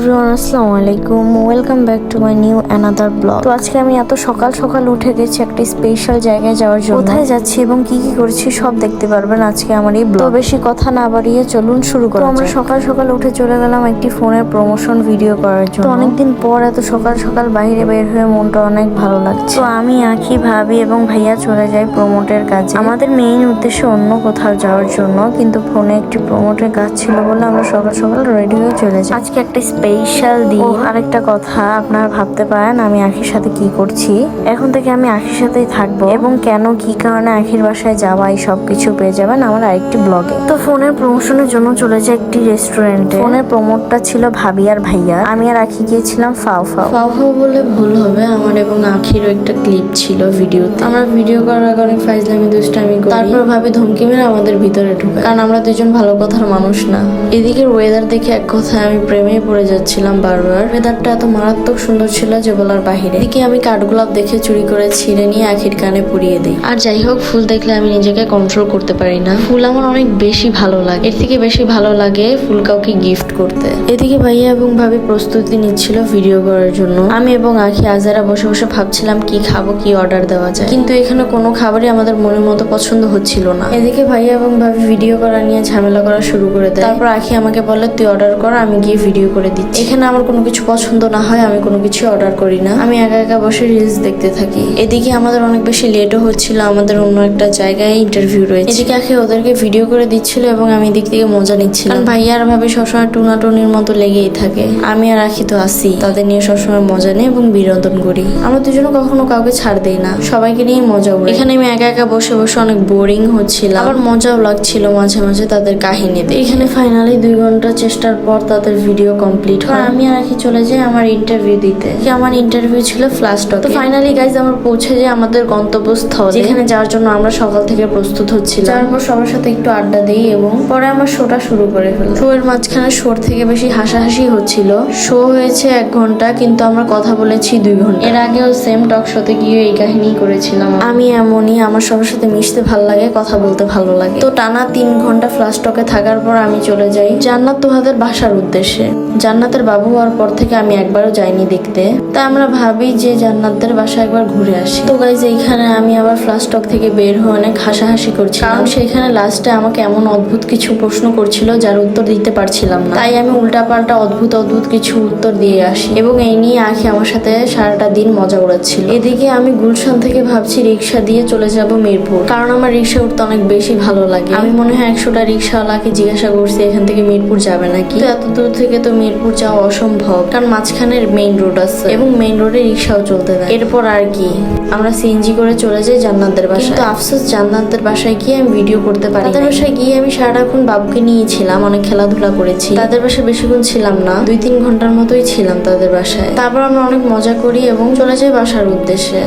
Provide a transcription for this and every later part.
Everyone আসসালামু আলাইকুম। Welcome back to my new another blog তো আজকে আমি এত সকাল সকাল উঠে গেছি একটি স্পেশাল জায়গায় যাওয়ার জন্য। কোথায় যাচ্ছি এবং কি কি করছি সব দেখতে পারবেন আজকে আমার এই ব্লগ বেশি কথা না বাড়িয়ে চলুন শুরু করা আমরা সকাল সকাল উঠে চলে গেলাম একটি ফোনের প্রমোশন ভিডিও করার জন্য। অনেকদিন পর এত সকাল সকাল বাইরে বের হয়ে মনটা অনেক ভালো লাগছে। তো আমি আঁকি ভাবি এবং ভাইয়া চলে যাই প্রমোটের কাজে। আমাদের মেইন উদ্দেশ্য অন্য কোথাও যাওয়ার জন্য কিন্তু ফোনে একটি প্রমোটের কাজ ছিল বলে আমরা সকাল সকাল রেডি হয়ে চলে যাই। আজকে একটা স্পেশাল দিন। আরেকটা কথা আপনারা ভাবতে পারেন আমি আখির সাথে কি করছি। এখন থেকে আমি আখির সাথেই থাকব এবং কেন কি কারণে আখির বাসায় যাওয়া এই সব কিছু পেয়ে যাবেন আমার আরেকটি ব্লগে। তো ফোনের প্রমোশনের জন্য চলে যায় একটি রেস্টুরেন্টে ফোনের প্রমোটটা ছিল ভাবি আর ভাইয়া। আমি আর আখি গিয়েছিলাম ফাও ফাও। ফাও ফাও বলে ভুল হবে আমার এবং আখিরও একটা ক্লিপ ছিল ভিডিওতে। আমরা ভিডিও করার আগে অনেক ফাইজলামি দুষ্টামি করি। তারপর ভাবি ধমকি মেরে আমাদের ভিতরে ঢুকে কারণ আমরা দুজন ভালো কথার মানুষ না। এদিকের ওয়েদার দেখে এক কথায় আমি প্রেমে পড়ে যাচ্ছিলাম বারবার। ওয়েদারটা এত মারাত্মক সুন্দর ছিল যে বলার বাহিরে। এদিকে আমি কাঠগোলাপ দেখে চুরি করে ছিঁড়ে নিয়ে আখির কানে পুড়িয়ে দিই। আর যাই হোক, ফুল দেখলে আমি নিজেকে কন্ট্রোল করতে পারি না। ফুল আমার অনেক বেশি ভালো লাগে। এর থেকে বেশি ভালো লাগে ফুল কাউকে গিফট করতে। এদিকে ভাইয়া এবং ভাবি প্রস্তুতি নিচ্ছিল ভিডিও করার জন্য। আমি এবং আখি আজারা বসে বসে ভাবছিলাম কি খাব, কি অর্ডার দেওয়া যায়। কিন্তু এখানে কোনো খাবারই আমাদের মনের মতো পছন্দ হচ্ছিল না। এদিকে ভাইয়া এবং ভাবি ভিডিও করা নিয়ে ঝামেলা করা শুরু করে দেয়। তারপর আখি আমাকে বলে, তুই অর্ডার কর, আমি গিয়ে ভিডিও করে দিচ্ছি। এখানে আমার কোনো কিছু পছন্দ না হয়, আমি কোনো কিছু অর্ডার করি না। আমি একা একা বসে রিলস দেখতে থাকি। এদিকে আমাদের অনেক বেশি লেটও হচ্ছিল, আমাদের অন্য একটা জায়গায় ইন্টারভিউ রয়েছে। এদিকে আখি ওদেরকে ভিডিও করে দিচ্ছিল এবং আমি দিক থেকে মজা নিচ্ছিলাম। কারণ ভাইয়া আর ভাবে সবসময় টুনাটুনির মতো লেগেই থাকে। আমি আর আখি তো আসি তাদের নিয়ে সবসময় মজা নিই এবং বিনোদন করি। আমরা দুজনে কখনো কাউকে ছাড় দেই না। সবাইকে নিয়ে মজা করি। এখানে আমি একা একা বসে বসে অনেক বোরিং হচ্ছিল আবার মজাও লাগছিল মাঝে মাঝে তাদের কাহিনীতে। এখানে ফাইনালি দুই ঘণ্টা চেষ্টার পর তাদের ভিডিও কমপ্লিট হয় আমি আর আখি চলে যাই আমার ইন্টারভিউ দিতে। কি আমার ইন্টারভিউ ছিল ফ্লাশ টক তো ফাইনালি গাইজ আমার পৌঁছে যায় আমাদের গন্তব্যস্থল যেখানে যাওয়ার জন্য আমরা সকাল থেকে প্রস্তুত হচ্ছিলাম। যাওয়ার পর সবার সাথে একটু আড্ডা দিই এবং পরে আমার শোটা শুরু করে ফেললাম শো এর মাঝখানে শোর থেকে বেশি হাসাহাসি হচ্ছিল। শো হয়েছে এক ঘণ্টা কিন্তু আমরা কথা বলেছি দুই ঘণ্টা। এর আগেও সেম টক শোতে গিয়ে এই কাহিনী করেছিলাম আমি এমনই আমার সবার সাথে মিশতে ভালো লাগে কথা বলতে ভালো লাগে। তো টানা তিন ঘণ্টা ফ্লাস্টকে থাকার পর আমি চলে যাই জান্নাত তোহাদের বাসার উদ্দেশ্যে। জান্নাতের বাবু হওয়ার পর থেকে আমি একবারও যাইনি দেখতে। তাই আমরা ভাবি যে জান্নাতদের বাসা একবার ঘুরে আসি। তো গাইজ এইখানে আমি আবার ফ্লাস্টক থেকে বের হয়ে অনেক হাসাহাসি করছি কারণ সেখানে লাস্টে আমাকে এমন অদ্ভুত কিছু প্রশ্ন করছিল যার উত্তর দিতে পারছিলাম না। তাই আমি উল্টাপাল্টা অদ্ভুত অদ্ভুত কিছু উত্তর দিয়ে আসি এবং এই নিয়ে আখি আমার সাথে সারাটা দিন মজা উড়াচ্ছিল এদিকে আমি গুলশান থেকে ভাবছি রিক্সা দিয়ে চলে যাব মিরপুর। কারণ আমার রিক্সা উঠতে অনেক বেশি ভালো লাগে। আমি মনে হয় একশোটা রিক্সাওয়ালাকে জিজ্ঞাসা করছি এখান থেকে মিরপুর যাবে নাকি? এত দূর থেকে তো মিরপুর যাওয়া অসম্ভব। কারণ মাঝখানের মেইন রোড আছে এবং মেইন রোডে রিক্সাও চলতে দেয়। এরপর আর কি? আমরা সিএনজি করে চলে যাই জান্নাতদের বাসায়। কিন্তু আফসোস জান্নাতদের বাসায় গিয়ে আমি ভিডিও করতে পারি তাদের বাসায় গিয়ে আমি সারাক্ষণ বাবুকে নিয়েছিলাম অনেক খেলাধুলা করেছি। তাদের বাসায় বেশিক্ষণ ছিলাম না দুই তিন ঘণ্টার মতোই ছিলাম তাদের বাসায়। তারপর আমরা অনেক মজা করি এবং চলে যাই বাসার উদ্দেশ্যে।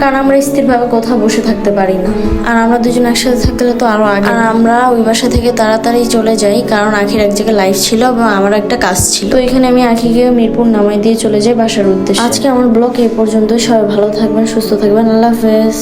কারণ আমরা স্থিরভাবে কোথাও বসে থাকতে পারি না। আর আমরা দুজন একসাথে থাকলে তো আরও আগে। আর আমরা ওই বাসা থেকে তাড়াতাড়ি চলে যাই কারণ আখির এক জায়গায় লাইফ ছিল এবং আমার একটা কাজ ছিল। তো এখানে আমি আখিকে মিরপুর নামাই দিয়ে চলে যাই বাসার উদ্দেশ্যে। আজকে আমার ব্লগ এই পর্যন্ত সবাই ভালো থাকবেন সুস্থ থাকবেন। আল্লাহ হাফেজ।